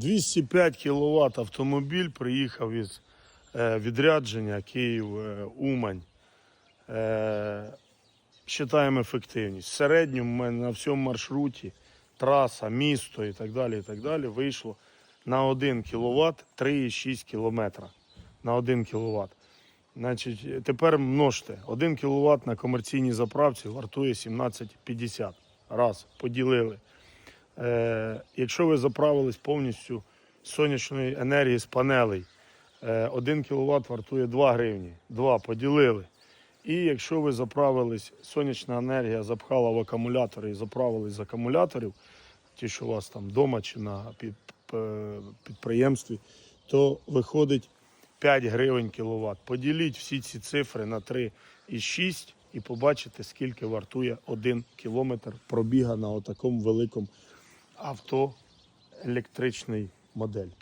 205 кВт автомобіль приїхав із е, відрядження Київ е. Е, Считаємо ефективність. В середньому мене на всьому маршруті траса, місто і так далі, і так далі вийшло на 1 кВт 3,6 км на 1 кВт. Значить, тепер множте. 1 кВт на комерційній заправці вартує 17,50. Раз, поділили. Е, якщо ви заправились повністю сонячної енергії з панелей, е, 1 кВт вартує 2 гривні. 2 поділили. І якщо ви заправились, сонячна енергія запхала в акумулятори і заправились з акумуляторів, ті, що у вас там вдома чи на підприємстві, то виходить 5 гривень кіловат. Поділіть всі ці цифри на 3,6 і побачите, скільки вартує 1 кілометр пробіга на отакому великому авто електричний модель.